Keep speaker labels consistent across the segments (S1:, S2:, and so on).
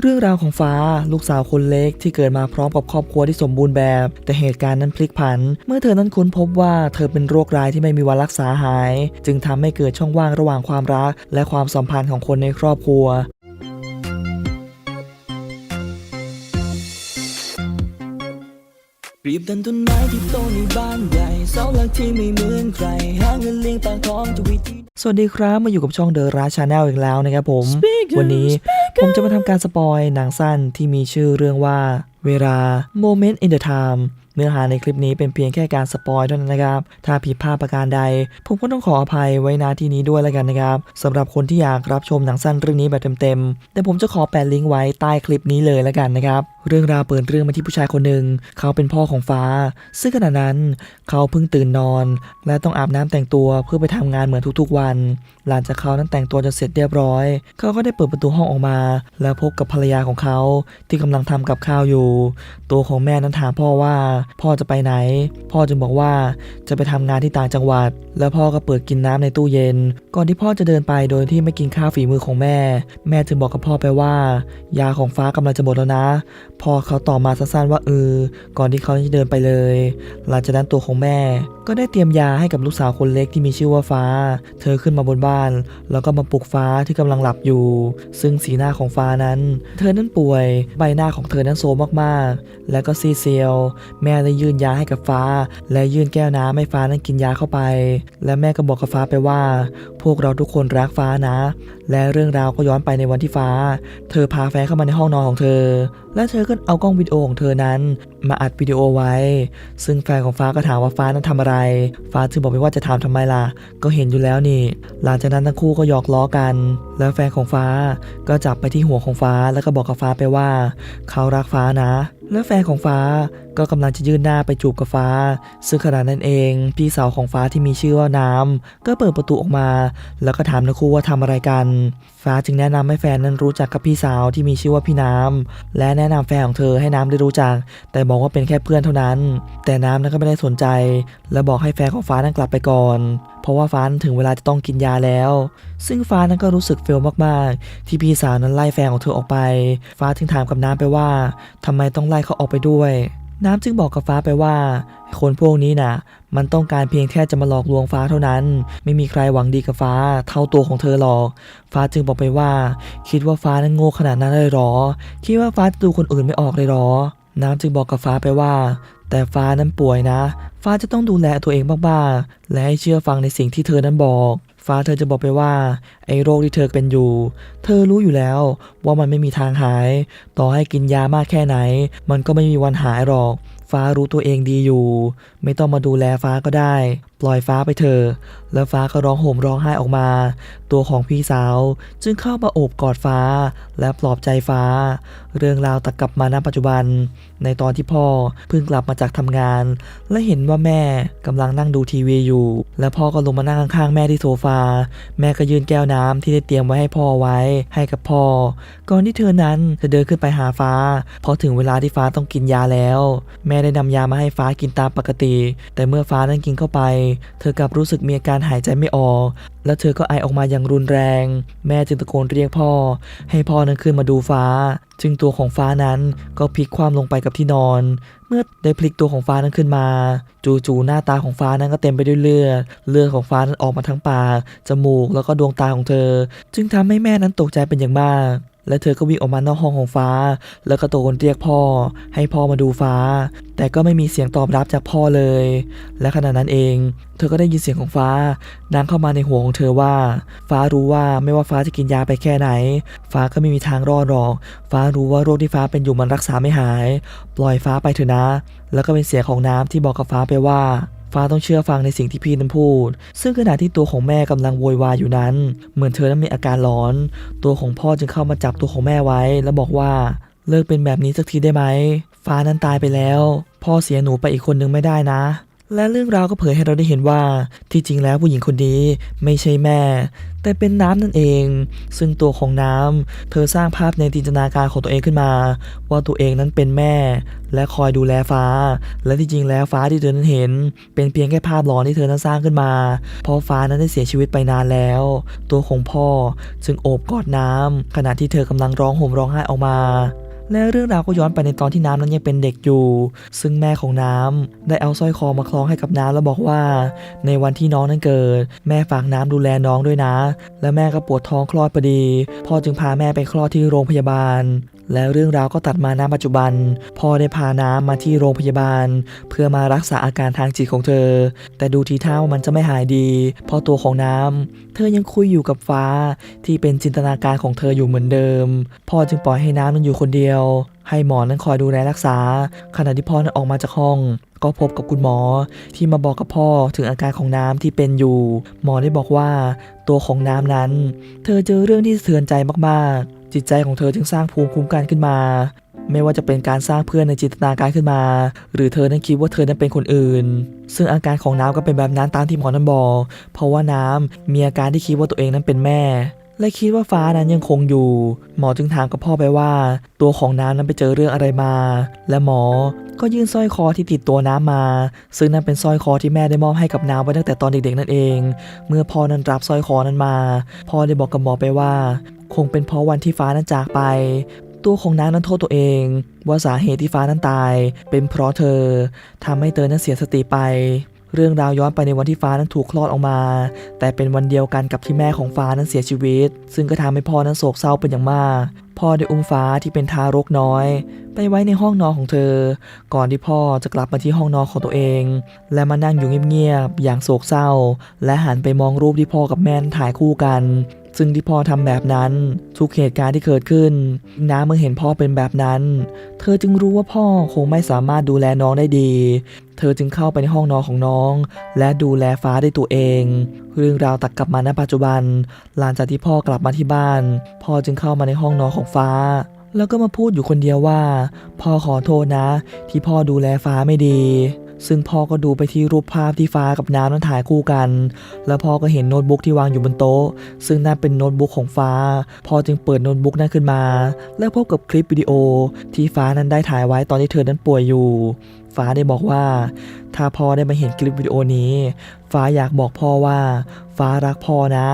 S1: เรื่องราวของฟ้าลูกสาวคนเล็กที่เกิดมาพร้อมกับครอบครัวที่สมบูรณ์แบบ แต่เหตุการณ์นั้นพลิกผัน เมื่อเธอนั้นค้นพบว่าเธอเป็นโรคร้ายที่ไม่มีวันรักษาหาย จึงทำให้เกิดช่องว่างระหว่างความรัก และความสัมพันธ์ของคนในครอบครัวเปรียบดันต้นไม้ที่โตในบ้านใหญ่เสาหลักที่ไม่เหมือนใครหาเงินเลี้ยงปากท้องทุกวิธี สวัสดีครับมาอยู่กับช่องเดอะราชาแนลอีกแล้วนะครับผม วันนี้ผมจะมาทำการสปอยหนังสั้นที่มีชื่อเรื่องว่าเวลา Moment in the Time เนื้อหาในคลิปนี้เป็นเพียงแค่การสปอยเท่านั้นนะครับ ถ้าผิดพลาดประการใด ผมก็ต้องขออภัยไว้ณที่นี้ด้วยแล้วกันนะครับสำหรับคนที่อยากรับชมหนังสั้นเรื่องนี้แบบเต็มๆ แต่ผมจะขอแปะลิงก์ไว้ใต้คลิปนี้เลยแล้วกันนะครับ เรื่องราวเปิดเรื่องมาที่ผู้ชายคนหนึ่ง เขาเป็นพ่อของฟ้า ซึ่งขณะนั้นเขาเพิ่งตื่นนอน และต้องอาบน้ำแต่งตัวเพื่อไปทำงานเหมือนทุกๆวัน หลังจากเขานั้นแต่งตัวจนเสร็จเรียบร้อย เขาก็ได้เปิดประตูห้องออกมา แล้วพบกับภรรยาของเขาที่กำลังทำกับข้าวอยู่ ตัวของแม่นั้นถามพ่อว่าพ่อจะไปไหน พ่อจึงบอกว่าจะไปทำงานที่ต่างจังหวัด แล้วพ่อก็เปิดกินน้ำในตู้เย็น ก่อนที่พ่อจะเดินไปโดยที่ไม่กินข้าวฝีมือของแม่ แม่จึงบอกกับพ่อไปว่า ยาของฟ้ากำลังจะหมดแล้วนะ พ่อเขาตอบมาสั้นๆว่าเออก่อนที่เขาจะเดินไปเลย หลังจากนั้นตัวของแม่ ก็ได้เตรียมยาให้กับลูกสาวคนเล็กที่มีชื่อว่าฟ้า เธอขึ้นมาบนบ้าน แล้วก็มาปลุกฟ้าที่กำลังหลับอยู่ ซึ่งสีหน้าของฟ้านั้น เธอนั้นป่วย ใบหน้าของเธอนั้นโซมมากๆ และก็ซีเซียว แม่ได้ยื่นยาให้กับฟ้า และยื่นแก้วน้ำให้ฟ้านั้นกินยาเข้าไป และแม่ก็บอกกับฟ้าไปว่า พวกเราทุกคนรักฟ้านะ และเรื่องราวก็ย้อนไปในวันที่ฟ้า เธอพาแฟนเข้ามาในห้องนอนของเธอ และเธอก็เอากล้องวิดีโอของเธอนั้น มาอัดวิดีโอไว้ ซึ่งแฟนของฟ้าก็ถามว่าฟ้านั้นทำอะไร ฟ้าจึงบอกไปว่าจะถามทำไมล่ะ ก็เห็นอยู่แล้วนี่ หลังจากนั้นทั้งคู่ก็หยอกล้อกัน แล้วแฟนของฟ้าก็จับไปที่หัวของฟ้าแล้วก็บอกกับฟ้าไปว่า เขารักฟ้านะ แล้วแฟนของฟ้าก็กำลังจะยื่นหน้าไปจูบกับฟ้า ซึ่งขณะนั้นเอง พี่สาวของฟ้าที่มีชื่อว่าน้ำก็เปิดประตูออกมา แล้วก็ถามทั้งคู่ว่าทำอะไรกันฟ้าจึงแนะนำให้แฟนนั้นรู้จักกับพี่สาวที่มีชื่อว่าพี่น้ำและแนะนำแฟนของเธอให้น้ำได้รู้จัก แต่บอกว่าเป็นแค่เพื่อนเท่านั้น แต่น้ำนั้นก็ไม่ได้สนใจ และบอกให้แฟนของฟ้านั้นกลับไปก่อน เพราะว่าฟ้านั้นถึงเวลาจะต้องกินยาแล้ว ซึ่งฟ้านั้นก็รู้สึกเฟลมากๆ ที่พี่สาวนั้นไล่แฟนของเธอออกไป ฟ้าจึงถามกับน้ำไปว่าทำไมต้องไล่เขาออกไปด้วย น้ำจึงบอกกับฟ้าไปว่า คนพวกนี้น่ะ มันต้องการเพียงแค่จะมาหลอกลวงฟ้าเท่านั้น ไม่มีใครหวังดีกับฟ้า เท่าตัวของเธอหรอก ฟ้าจึงบอกไปว่า คิดว่าฟ้านั้นโง่ขนาดนั้นเลยหรอ คิดว่าฟ้าจะดูคนอื่นไม่ออกเลยหรอ น้ำจึงบอกกับฟ้าไปว่า แต่ฟ้านั้นป่วยนะ ฟ้าจะต้องดูแลตัวเองบ้างๆและให้เชื่อฟังในสิ่งที่เธอนั้นบอกฟ้าเธอจะบอกไปว่า ไอ้โรคที่เธอเป็นอยู่ เธอรู้อยู่แล้วว่ามันไม่มีทางหาย ต่อให้กินยามากแค่ไหน มันก็ไม่มีวันหายหรอก ฟ้ารู้ตัวเองดีอยู่ ไม่ต้องมาดูแลฟ้าก็ได้ ปล่อยฟ้าไปเถอะแล้วฟ้าก็ร้องโหมร้องไห้ออกมา ตัวของพี่สาว จึงเข้ามาโอบกอดฟ้า และปลอบใจฟ้า เรื่องราวตัดกลับมาณปัจจุบัน ในตอนที่พ่อเพิ่งกลับมาจากทำงาน และเห็นว่าแม่กำลังนั่งดูทีวีอยู่ และพ่อก็ลงมานั่งข้างๆแม่ที่โซฟา แม่ก็ยื่นแก้วน้ำที่ได้เตรียมไว้ให้พ่อไว้ให้กับพ่อ ก่อนที่เธอนั้นจะเดินขึ้นไปหาฟ้าพราะถึงเวลาที่ฟ้าต้องกินยาแล้ว แม่ได้นำยามาให้ฟ้ากินตามปกติ แต่เมื่อฟ้านั้นกินเข้าไป เธอกลับรู้สึกมีอาการหายใจไม่ออก และเธอก็ไอออกมาอย่างรุนแรง แม่จึงตะโกนเรียกพ่อ ให้พ่อนั้นขึ้นมาดูฟ้า จึงตัวของฟ้านั้นก็พลิกคว่ำลงไปกับที่นอน เมื่อได้พลิกตัวของฟ้านั้นขึ้นมา จู่ๆหน้าตาของฟ้านั้นก็เต็มไปด้วยเลือด เลือดของฟ้านั้นออกมาทั้งปากจมูกแล้วก็ดวงตาของเธอ จึงทำให้แม่นั้นตกใจเป็นอย่างมากและเธอก็วิ่งออกมานอกห้องของฟ้า แล้วก็ตะโกนเรียกพ่อ ให้พ่อมาดูฟ้า แต่ก็ไม่มีเสียงตอบรับจากพ่อเลย และขณะนั้นเอง เธอก็ได้ยินเสียงของฟ้า ดังเข้ามาในหัวของเธอว่า ฟ้ารู้ว่าไม่ว่าฟ้าจะกินยาไปแค่ไหน ฟ้าก็ไม่มีทางรอดหรอก ฟ้ารู้ว่าโรคที่ฟ้าเป็นอยู่มันรักษาไม่หาย ปล่อยฟ้าไปเถอะนะ แล้วก็เป็นเสียงของน้ำที่บอกกับฟ้าไปว่า ฟ้าต้องเชื่อฟังในสิ่งที่พี่นั้นพูด ซึ่งขณะที่ตัวของแม่กำลังโวยวายอยู่นั้น เหมือนเธอนั้นมีอาการหลอน ตัวของพ่อจึงเข้ามาจับตัวของแม่ไว้ แล้วบอกว่าเลิกเป็นแบบนี้สักทีได้ไหม ฟ้านั้นตายไปแล้ว พ่อเสียหนูไปอีกคนนึงไม่ได้นะ และเรื่องราวก็เผยให้เราได้เห็นว่า ที่จริงแล้วผู้หญิงคนนี้ไม่ใช่แม่ แต่เป็นน้ำนั่นเอง ซึ่งตัวของน้ำเธอสร้างภาพในจินตนาการของตัวเองขึ้นมา ว่าตัวเองนั้นเป็นแม่ และคอยดูแลฟ้า และที่จริงแล้วฟ้าที่เธอนั้นเห็น เป็นเพียงแค่ภาพหลอนที่เธอนั้นสร้างขึ้นมาเพราะฟ้านั้นได้เสียชีวิตไปนานแล้ว ตัวของพ่อจึงโอบกอดน้ำขณะที่เธอกำลังร้องห่มร้องไห้ออกมา และเรื่องราวก็ย้อนไปในตอนที่น้ำนั้นยังเป็นเด็กอยู่ ซึ่งแม่ของน้ำได้เอาสร้อยคอมาคล้องให้กับน้ำแล้วบอกว่า ในวันที่น้องนั้นเกิด แม่ฝากน้ำดูแลน้องด้วยนะ และแม่ก็ปวดท้องคลอดพอดีพ่อจึงพาแม่ไปคลอดที่โรงพยาบาลและเรื่องราวก็ตัดมาณปัจจุบัน พ่อได้พาน้ำมาที่โรงพยาบาล เพื่อมารักษาอาการทางจิตของเธอ แต่ดูทีท่าว่ามันจะไม่หายดีเพราะตัวของน้ำเธอยังคุยอยู่กับฟ้าที่เป็นจินตนาการของเธออยู่เหมือนเดิม พ่อจึงปล่อยให้น้ำนั้นอยู่คนเดียวให้หมอนั้นคอยดูแลรักษา ขณะที่พ่อนั้นออกมาจากห้อง ก็พบกับคุณหมอที่มาบอกกับพ่อถึงอาการของน้ำที่เป็นอยู่ หมอได้บอกว่าตัวของน้ำนั้น เธอเจอเรื่องที่เทือนใจมากๆ จิตใจของเธอจึงสร้างภูมิคุ้มกันขึ้นมา ไม่ว่าจะเป็นการสร้างเพื่อนในจินตนาการขึ้นมา หรือเธอนั้นคิดว่าเธอนั้นเป็นคนอื่น ซึ่งอาการของน้ำก็เป็นแบบนั้นตามที่หมอนั้นบอก เพราะว่าน้ำมีอาการที่คิดว่าตัวเองนั้นเป็นแม่ และคิดว่าฟ้านั้นยังคงอยู่ หมอจึงถามกับพ่อไปว่า ตัวของน้ำนั้นไปเจอเรื่องอะไรมา และหมอก็ยื่นสร้อยคอที่ติดตัวน้ำมา ซึ่งนั่นเป็นสร้อยคอที่แม่ได้มอบให้กับน้ำไว้ตั้งแต่ตอนเด็กๆนั่นเอง เมื่อพ่อนั้นรับสร้อยคอนั้นมา พ่อได้บอกกับหมอไปว่า คงเป็นเพราะวันที่ฟ้านั้นจากไป ตัวของน้ำนั้นโทษตัวเอง ว่าสาเหตุที่ฟ้านั้นตาย เป็นเพราะเธอทำให้เธอนั้นเสียสติไป เรื่องราวย้อนไปในวันที่ฟ้านั้นถูกคลอดออกมา แต่เป็นวันเดียวกันกับที่แม่ของฟ้านั้นเสียชีวิต ซึ่งก็ทำให้พ่อนั้นโศกเศร้าเป็นอย่างมาก พ่อได้อุ้มฟ้าที่เป็นทารกน้อย ไปไว้ในห้องนอนของเธอ ก่อนที่พ่อจะกลับมาที่ห้องนอนของตัวเอง และมานั่งอยู่เงียบๆอย่างโศกเศร้า และหันไปมองรูปที่พ่อกับแม่ถ่ายคู่กันซึ่งที่พ่อทำแบบนั้น ทุกเหตุการณ์ที่เกิดขึ้น น้าเมื่อเห็นพ่อเป็นแบบนั้น เธอจึงรู้ว่าพ่อคงไม่สามารถดูแลน้องได้ดี เธอจึงเข้าไปในห้องนอนของน้อง และดูแลฟ้าด้วยตัวเอง เรื่องราวตัดกลับมาณปัจจุบัน หลังจากที่พ่อกลับมาที่บ้าน พ่อจึงเข้ามาในห้องนอนของฟ้า แล้วก็มาพูดอยู่คนเดียวว่า พ่อขอโทษนะ ที่พ่อดูแลฟ้าไม่ดี ซึ่งพ่อก็ดูไปที่รูปภาพที่ฟ้ากับน้ำนั้นถ่ายคู่กัน แล้วพ่อก็เห็นโน้ตบุ๊กที่วางอยู่บนโต๊ะ ซึ่งนั่นเป็นโน้ตบุ๊กของฟ้า พ่อจึงเปิดโน้ตบุ๊กนั้นขึ้นมา และพบกับคลิปวิดีโอที่ฟ้านั้นได้ถ่ายไว้ตอนที่เธอนั้นป่วยอยู่ ฟ้าได้บอกว่า ถ้าพ่อได้มาเห็นคลิปวิดีโอนี้ ฟ้าอยากบอกพ่อว่า ฟ้ารักพ่อนะ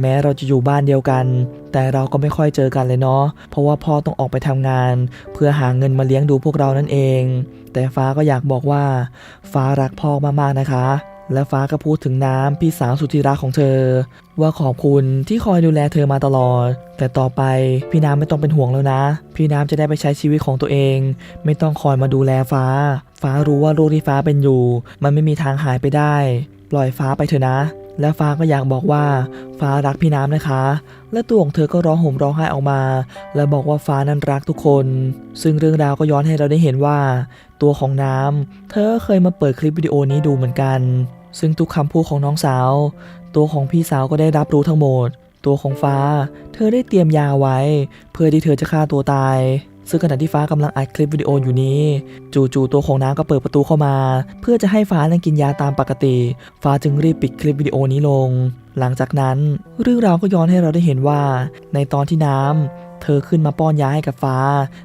S1: แม้เราจะอยู่บ้านเดียวกัน แต่เราก็ไม่ค่อยเจอกันเลยเนาะเพราะว่าพ่อต้องออกไปทำงาน เพื่อหาเงินมาเลี้ยงดูพวกเรานั่นเอง แต่ฟ้าก็อยากบอกว่า ฟ้ารักพ่อมากๆนะคะ และฟ้าก็พูดถึงน้ำพี่สาวสุดที่รักของเธอ ว่าขอบคุณที่คอยดูแลเธอมาตลอด แต่ต่อไปพี่น้ำไม่ต้องเป็นห่วงแล้วนะ พี่น้ำจะได้ไปใช้ชีวิตของตัวเอง ไม่ต้องคอยมาดูแลฟ้า ฟ้ารู้ว่าโรคที่ฟ้าเป็นอยู่ มันไม่มีทางหายไปได้ ปล่อยฟ้าไปเถอะนะ และฟ้าก็อยากบอกว่า ฟ้ารักพี่น้ำนะคะ และตัวของเธอก็ร้องห่มร้องไห้ออกมา และบอกว่าฟ้านั้นรักทุกคน ซึ่งเรื่องราวก็ย้อนให้เราได้เห็นว่า ตัวของน้ำเธอเคยมาเปิดคลิปวิดีโอนี้ดูเหมือนกัน ซึ่งทุกคำพูดของน้องสาว ตัวของพี่สาวก็ได้รับรู้ทั้งหมด ตัวของฟ้า เธอได้เตรียมยาไว้ เพื่อที่เธอจะฆ่าตัวตาย ซึ่งขณะที่ฟ้ากำลังอัดคลิปวิดีโออยู่นี้ จู่ๆตัวของน้ำก็เปิดประตูเข้ามา เพื่อจะให้ฟ้านั้นกินยาตามปกติ ฟ้าจึงรีบปิดคลิปวิดีโอนี้ลง หลังจากนั้น เรื่องราวก็ย้อนให้เราได้เห็นว่า ในตอนที่น้ำ เธอขึ้นมาป้อนยาให้กับฟ้า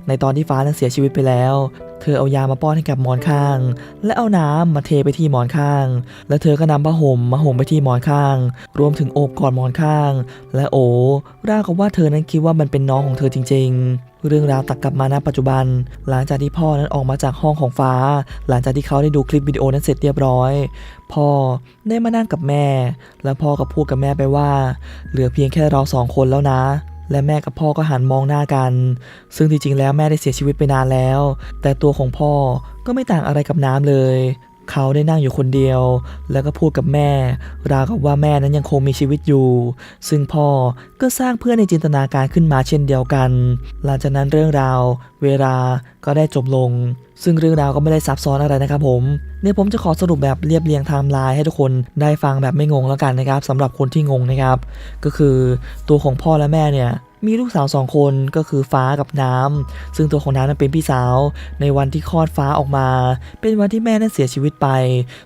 S1: ในตอนที่ฟ้านั้นเสียชีวิตไปแล้ว เธอเอายามาป้อนให้กับหมอนข้าง และเอาน้ำมาเทไปที่หมอนข้าง และเธอก็นำผ้าห่มมาห่มไปที่หมอนข้าง รวมถึงโอบกอดหมอนข้าง และโอร่ากับว่าเธอนั้นคิดว่ามันเป็นน้องของเธอจริง ๆเรื่องราวตัดกลับมาณปัจจุบัน หลังจากที่พ่อนั้นออกมาจากห้องของฟ้า หลังจากที่เขาได้ดูคลิปวิดีโอนั้นเสร็จเรียบร้อย พ่อได้มานั่งกับแม่ และพ่อก็พูดกับแม่ไปว่า เหลือเพียงแค่เราสองคนแล้วนะ และแม่กับพ่อก็หันมองหน้ากัน ซึ่งที่จริงแล้วแม่ได้เสียชีวิตไปนานแล้ว แต่ตัวของพ่อก็ไม่ต่างอะไรกับน้ำเลย เขาได้นั่งอยู่คนเดียว แล้วก็พูดกับแม่ ราวกับว่าแม่นั้นยังคงมีชีวิตอยู่ ซึ่งพ่อก็สร้างเพื่อนในจินตนาการขึ้นมาเช่นเดียวกัน หลังจากนั้นเรื่องราว เวลาก็ได้จบลง ซึ่งเรื่องราวก็ไม่ได้ซับซ้อนอะไรนะครับผมเดี๋ยวผมจะขอสรุปแบบเรียบเรียงไทม์ไลน์ให้ทุกคนได้ฟังแบบไม่งงแล้วกันนะครับสำหรับคนที่งงนะครับ ก็คือตัวของพ่อและแม่เนี่ย มีลูกสาวสองคนก็คือฟ้ากับน้ำซึ่งตัวของน้ำนั้นเป็นพี่สาว ในวันที่คลอดฟ้าออกมา เป็นวันที่แม่นั้นเสียชีวิตไป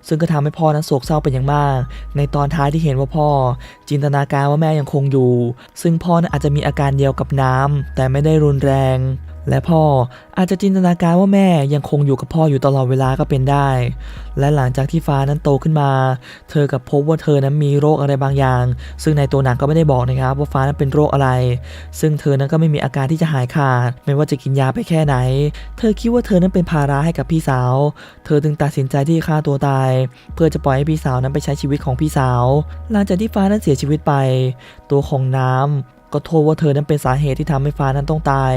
S1: ซึ่งก็ทำให้พ่อนั้นโศกเศร้าเป็นอย่างมาก ในตอนท้ายที่เห็นว่าพ่อ จินตนาการว่าแม่ยังคงอยู่ ซึ่งพ่อนั้นอาจจะมีอาการเดียวกับน้ำแต่ไม่ได้รุนแรง และพ่ออาจจะจินตนาการว่าแม่ยังคงอยู่กับพ่ออยู่ตลอดเวลาก็เป็นได้ และหลังจากที่ฟ้านั้นโตขึ้นมา เธอกับพบว่าเธอนั้นมีโรคอะไรบางอย่าง ซึ่งในตัวหนังก็ไม่ได้บอกนะครับว่าฟ้านั้นเป็นโรคอะไร ซึ่งเธอนั้นก็ไม่มีอาการที่จะหายขาด ไม่ว่าจะกินยาไปแค่ไหน เธอคิดว่าเธอนั้นเป็นภาระให้กับพี่สาว เธอจึงตัดสินใจที่ฆ่าตัวตาย เพื่อจะปล่อยให้พี่สาวนั้นไปใช้ชีวิตของพี่สาว หลังจากที่ฟ้านั้นเสียชีวิตไป ตัวของน้ำ ก็โทษว่าเธอนั้นเป็นสาเหตุที่ทำให้ฟ้านั้นต้องตาย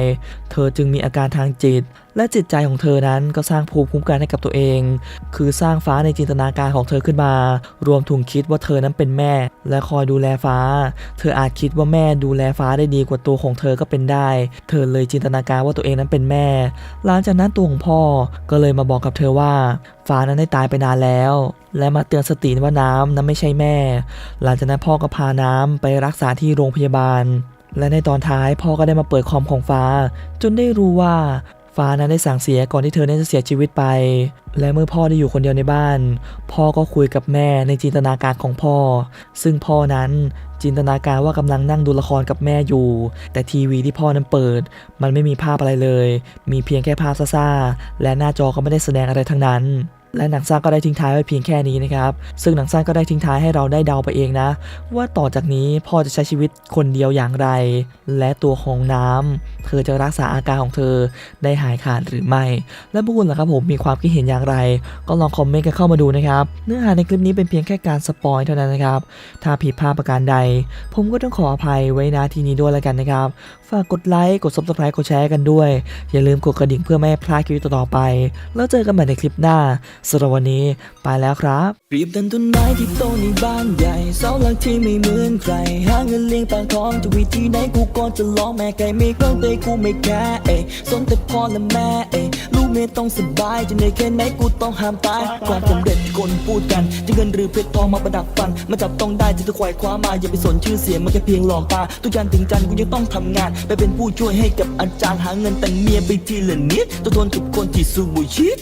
S1: เธอจึงมีอาการทางจิตและจิตใจของเธอนั้นก็สร้างภูมิคุ้มกันให้กับตัวเอง คือสร้างฟ้าในจินตนาการของเธอขึ้นมา รวมถึงคิดว่าเธอนั้นเป็นแม่ และคอยดูแลฟ้า เธออาจคิดว่าแม่ดูแลฟ้าได้ดีกว่าตัวของเธอก็เป็นได้ เธอเลยจินตนาการว่าตัวเองนั้นเป็นแม่ หลังจากนั้นตัวของพ่อก็เลยมาบอกกับเธอว่า ฟ้านั้นได้ตายไปนานแล้ว และมาเตือนสติว่าน้ำนั้นไม่ใช่แม่ หลังจากนั้นพ่อก็พาน้ำไปรักษาที่โรงพยาบาลและในตอนท้ายพ่อก็ได้มาเปิดคอมของฟ้า จนได้รู้ว่า ฟ้านั้นได้สั่งเสียก่อนที่เธอนั้นจะเสียชีวิตไป และเมื่อพ่อได้อยู่คนเดียวในบ้าน พ่อก็คุยกับแม่ในจินตนาการของพ่อ ซึ่งพ่อนั้นจินตนาการว่ากำลังนั่งดูละครกับแม่อยู่ แต่ทีวีที่พ่อนั้นเปิด มันไม่มีภาพอะไรเลย มีเพียงแค่ภาพซ่าๆและหน้าจอก็ไม่ได้แสดงอะไรทั้งนั้น และหนังสั้นก็ได้ทิ้งท้ายไว้เพียงแค่นี้นะครับ ซึ่งหนังสั้นก็ได้ทิ้งท้ายให้เราได้เดาไปเองนะ ว่าต่อจากนี้พ่อจะใช้ชีวิตคนเดียวอย่างไร และตัวของน้ำเธอจะรักษาอาการของเธอได้หายขาดหรือไม่ และพวกคุณล่ะครับผมมีความคิดเห็นอย่างไร ก็ลองคอมเมนต์กันเข้ามาดูนะครับ เนื้อหาในคลิปนี้เป็นเพียงแค่การสปอยเท่านั้นนะครับ ถ้าผิดพลาดประการใด ผมก็ต้องขออภัยไว้ณที่นี้ด้วยแล้วกันนะครับ ฝากกดไลค์ กด subscribe กดแชร์กันด้วย อย่าลืมกดกระดิ่งเพื่อไม่ให้พลาดคลิปต่อๆไป แล้วเจอกันใหม่ในคลิปหน้าสำหรับวันนี้ไปแล้วครับเปรียบดันต้นไม้ที่โตในบ้านใหญ่เสาหลักที่ไม่เหมือนใครหาเงินเลี้ยงปากท้องจะวิธีไหนกูก็จะลองแม่ไก่ไม่กล้องเตยกูไม่แค่เอ้สนแต่พ่อและแม่เอ้ ยลูกเมียต้องสบาย จะเหนื่อยแค่ไหนกูต้องห้ามตาย ความสำเร็จที่คนพูดกัน จะเงินหรือเพชรทองมาประดับฟัน มาจับต้องได้จะจะควายคว้ามา อย่าไปสนชื่อเสียงมันแค่เพียงหลอกตา ทุกอย่างถึงจันกูยังต้องทำงาน ไปเป็นผู้ช่วยให้กับอาจารย์หาเงินแต่งเมียไปทีละนิดต้องทนกับคนที่สู้บุชิต